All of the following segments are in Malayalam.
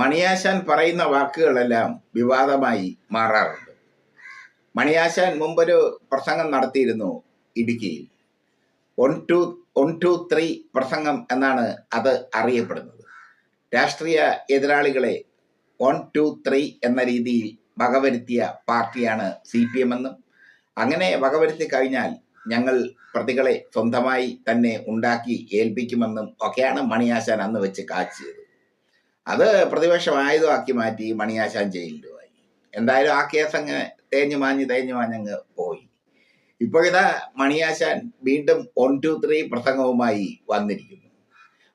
മണിയാശാൻ പറയുന്ന വാക്കുകളെല്ലാം വിവാദമായി മാറാറുണ്ട്. മണിയാശാൻ മുമ്പൊരു പ്രസംഗം നടത്തിയിരുന്നു ഇടുക്കിയിൽ one two one two three പ്രസംഗം എന്നാണ് അത് അറിയപ്പെടുന്നത്. രാഷ്ട്രീയ എതിരാളികളെ വൺ ടു ത്രീ എന്ന രീതിയിൽ വകവരുത്തിയ പാർട്ടിയാണ് സി പി എം എന്നും അങ്ങനെ വകവരുത്തി കഴിഞ്ഞാൽ ഞങ്ങൾ പ്രതികളെ സ്വന്തമായി തന്നെ ഉണ്ടാക്കി ഏൽപ്പിക്കുമെന്നും ഒക്കെയാണ് മണിയാശാൻ അന്ന് വെച്ച് കാച്ചിയത്. അത് പ്രതിപക്ഷം ആക്കി മാറ്റി മണിയാശാൻ ജയിലിലുമായി എന്തായാലും ആ കേസ് അങ്ങ് തേഞ്ഞു മാഞ്ഞ് തേഞ്ഞു മാഞ്ഞങ്ങ് പോയി. ഇപ്പോഴിതാ മണിയാശാൻ വീണ്ടും വൺ ടു ത്രീ പ്രസംഗവുമായി വന്നിരിക്കുന്നു.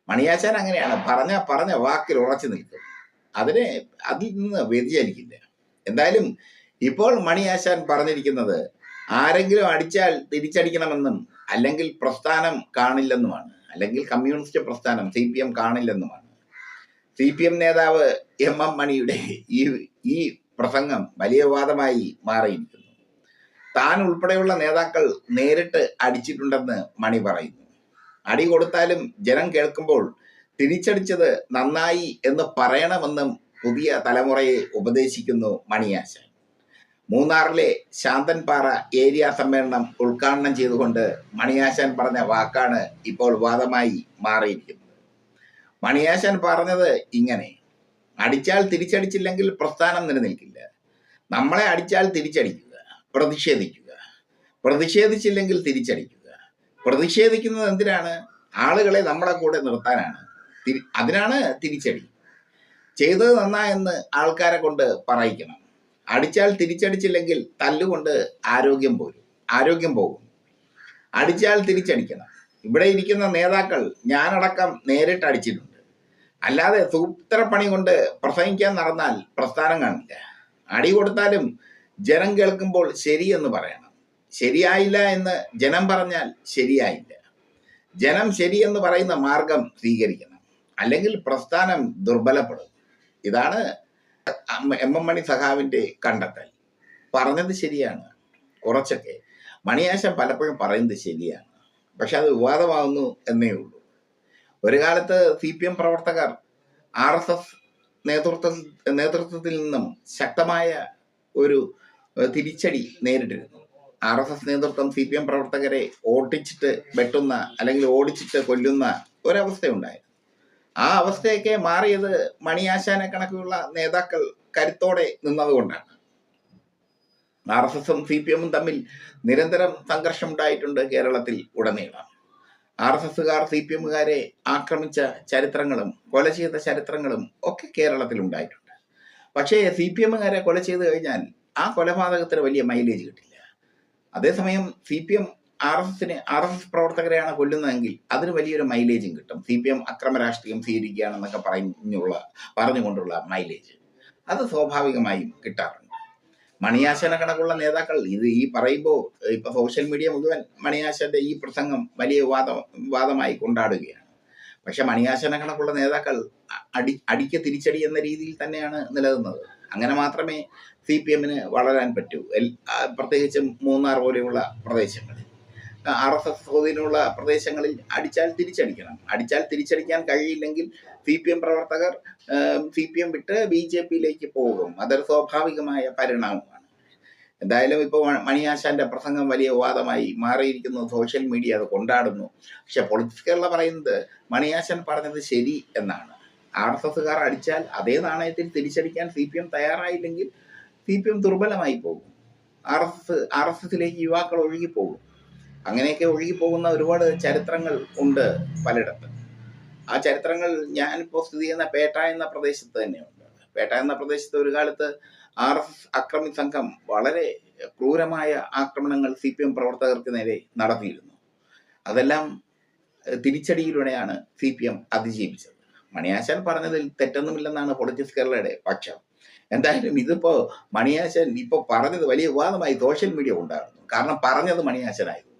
മണിയാശാൻ അങ്ങനെയാണ് പറഞ്ഞ പറഞ്ഞ വാക്കിൽ ഉറച്ചു നിൽക്കും. അതിനെ അതിൽ നിന്ന് വ്യതിചലിക്കില്ല. എന്തായാലും ഇപ്പോൾ മണിയാശാൻ പറഞ്ഞിരിക്കുന്നത് ആരെങ്കിലും അടിച്ചാൽ തിരിച്ചടിക്കണമെന്നും അല്ലെങ്കിൽ പ്രസ്ഥാനം കാണില്ലെന്നുമാണ്. അല്ലെങ്കിൽ കമ്മ്യൂണിസ്റ്റ് പ്രസ്ഥാനം സി കാണില്ലെന്നുമാണ്. സി പി എം നേതാവ് എം എം മണിയുടെ ഈ ഈ പ്രസംഗം വലിയ വാദമായി മാറിയിരിക്കുന്നു. താൻ ഉൾപ്പെടെയുള്ള നേതാക്കൾ നേരിട്ട് അടിച്ചിട്ടുണ്ടെന്ന് മണി പറയുന്നു. അടി കൊടുത്താലും ജനം കേൾക്കുമ്പോൾ തിരിച്ചടിച്ചത് നന്നായി എന്ന് പറയണമെന്നും പുതിയ തലമുറയെ ഉപദേശിക്കുന്നു മണിയാശാൻ മൂന്നാറിലെ ശാന്തൻപാറ ഏരിയ സമ്മേളനം ഉദ്ഘാടനം ചെയ്തുകൊണ്ട് മണിയാശാൻ പറഞ്ഞ വാക്കാണ് ഇപ്പോൾ വാദമായി മാറിയിരിക്കുന്നത്. മണിയാശാൻ പറഞ്ഞത് ഇങ്ങനെ അടിച്ചാൽ തിരിച്ചടിച്ചില്ലെങ്കിൽ പ്രസ്ഥാനം നിലനിൽക്കില്ല. നമ്മളെ അടിച്ചാൽ തിരിച്ചടിക്കുക പ്രതിഷേധിക്കുക. പ്രതിഷേധിച്ചില്ലെങ്കിൽ തിരിച്ചടിക്കുക. പ്രതിഷേധിക്കുന്നത് എന്തിനാണ്? ആളുകളെ നമ്മളെ കൂടെ നിർത്താനാണ്. അതിനാണ് തിരിച്ചടി. ചെയ്തത് നന്നായെന്ന് ആൾക്കാരെ കൊണ്ട് പറയിക്കണം. അടിച്ചാൽ തിരിച്ചടിച്ചില്ലെങ്കിൽ തല്ലുകൊണ്ട് ആരോഗ്യം പോരും. ആരോഗ്യം പോകും. അടിച്ചാൽ തിരിച്ചടിക്കണം. ഇവിടെ ഇരിക്കുന്ന നേതാക്കൾ ഞാനടക്കം നേരിട്ട് അടിച്ചിട്ടുണ്ട് അല്ലാതെ സൂത്രപ്പണി കൊണ്ട് പ്രസംഗിക്കാൻ നടന്നാൽ പ്രസ്ഥാനം കാണില്ല. അടി കൊടുത്താലും ജനം കേൾക്കുമ്പോൾ ശരിയെന്ന് പറയണം. ശരിയായില്ല എന്ന് ജനം പറഞ്ഞാൽ ശരിയായില്ല. ജനം ശരിയെന്ന് പറയുന്ന മാർഗം സ്വീകരിക്കണം. അല്ലെങ്കിൽ പ്രസ്ഥാനം ദുർബലപ്പെടും. ഇതാണ് എം എം മണി സഖാവിന്റെ കണ്ടെത്തൽ. പറഞ്ഞത് ശരിയാണ്. കുറച്ചൊക്കെ. മണിയാശം പലപ്പോഴും പറയുന്നത് ശരിയാണ്. പക്ഷെ അത് വിവാദമാകുന്നു എന്നേ ഉള്ളൂ. ഒരു കാലത്ത് സി പി എം പ്രവർത്തകർ ആർ എസ് എസ് നേതൃത്വ നേതൃത്വത്തിൽ നിന്നും ശക്തമായ ഒരു തിരിച്ചടി നേരിട്ടിരുന്നു. ആർ എസ് എസ് നേതൃത്വം സി പി എം പ്രവർത്തകരെ ഓടിച്ചിട്ട് വെട്ടുന്ന അല്ലെങ്കിൽ ഓടിച്ചിട്ട് കൊല്ലുന്ന ഒരവസ്ഥയുണ്ടായിരുന്നു. ആ അവസ്ഥയൊക്കെ മാറിയത് മണിയാശാനെ കണക്കുള്ള നേതാക്കൾ കരുത്തോടെ നിന്നതുകൊണ്ടാണ്. ആർ എസ് എസും സി പി എമ്മും തമ്മിൽ നിരന്തരം സംഘർഷം ഉണ്ടായിട്ടുണ്ട് കേരളത്തിൽ ഉടനീളം. ആർ എസ് എസുകാർ സി പി എമ്മുകാരെ ആക്രമിച്ച ചരിത്രങ്ങളും കൊല ചെയ്ത ചരിത്രങ്ങളും ഒക്കെ കേരളത്തിൽ ഉണ്ടായിട്ടുണ്ട് പക്ഷേ സി പി എമ്മുകാരെ കൊല ചെയ്ത് കഴിഞ്ഞാൽ ആ കൊലപാതകത്തിന് വലിയ മൈലേജ് കിട്ടില്ല. അതേസമയം C P M R S എസിന് ആർ എസ് എസ് പ്രവർത്തകരെയാണ് കൊല്ലുന്നതെങ്കിൽ അതിന് വലിയൊരു മൈലേജും കിട്ടും. സി പി എം അക്രമ രാഷ്ട്രീയം സ്വീകരിക്കുകയാണെന്നൊക്കെ പറഞ്ഞുള്ള പറഞ്ഞുകൊണ്ടുള്ള മൈലേജ് അത് സ്വാഭാവികമായും കിട്ടാറുണ്ട്. മണിയാശന കണക്കുള്ള നേതാക്കൾ. ഇത് ഈ പറയുമ്പോൾ ഇപ്പൊ സോഷ്യൽ മീഡിയ മുഴുവൻ മണിയാശന്റെ ഈ പ്രസംഗം വലിയ വാദം വാദമായി കൊണ്ടാടുകയാണ്. പക്ഷെ മണിയാശന കണക്കുള്ള നേതാക്കൾ അടി അടിക്ക് തിരിച്ചടി എന്ന രീതിയിൽ തന്നെയാണ് നിലനിന്നത്. അങ്ങനെ മാത്രമേ സി പി എമ്മിന് വളരാൻ പറ്റൂ. പ്രത്യേകിച്ചും മൂന്നാർ പോലെയുള്ള പ്രദേശങ്ങളിൽ. ആർ എസ് എസ് സ്വാധീനമുള്ള പ്രദേശങ്ങളിൽ അടിച്ചാൽ തിരിച്ചടിക്കണം. അടിച്ചാൽ തിരിച്ചടിക്കാൻ കഴിയില്ലെങ്കിൽ സി പി എം പ്രവർത്തകർ സി പി എം വിട്ട് ബി ജെ പിയിലേക്ക് പോകും. അതൊരു സ്വാഭാവികമായ പരിണാമമാണ് എന്തായാലും ഇപ്പോൾ മണിയാശാന്റെ പ്രസംഗം വലിയ വിവാദമായി മാറിയിരിക്കുന്നു. സോഷ്യൽ മീഡിയ അത് കൊണ്ടാടുന്നു. പക്ഷെ പൊളിറ്റിക്സ് കേരള പറയുന്നത് മണിയാശൻ പറഞ്ഞത് ശരി എന്നാണ്. ആർ എസ് എസ്സുകാർ അടിച്ചാൽ അതേ നാണയത്തിൽ തിരിച്ചടിക്കാൻ സി പി എം തയ്യാറായില്ലെങ്കിൽ സി പി എം ദുർബലമായി പോകും. R S S R S എസിലേക്ക് യുവാക്കൾ ഒഴുകിപ്പോകും. അങ്ങനെയൊക്കെ ഒഴുകിപ്പോകുന്ന ഒരുപാട് ചരിത്രങ്ങൾ ഉണ്ട് പലയിടത്ത്. ആ ചരിത്രങ്ങൾ ഞാനിപ്പോൾ സ്ഥിതി ചെയ്യുന്ന പേട്ട എന്ന പ്രദേശത്ത് തന്നെയുണ്ട്. പേട്ട എന്ന പ്രദേശത്ത് ഒരു കാലത്ത് ആർ എസ് എസ് അക്രമി സംഘം വളരെ ക്രൂരമായ ആക്രമണങ്ങൾ സി പി എം പ്രവർത്തകർക്ക് നേരെ നടത്തിയിരുന്നു. അതെല്ലാം തിരിച്ചടിയിലൂടെയാണ് സി പി എം അതിജീവിച്ചത്. മണിയാശാൻ പറഞ്ഞതിൽ തെറ്റൊന്നുമില്ലെന്നാണ് പൊളിറ്റിക്സ് കേരളയുടെ പക്ഷം. എന്തായാലും ഇതിപ്പോ മണിയാശൻ ഇപ്പൊ പറഞ്ഞത് വലിയ വിവാദമായി സോഷ്യൽ മീഡിയ ഉണ്ടായിരുന്നു. കാരണം പറഞ്ഞത് മണിയാശനായിരുന്നു.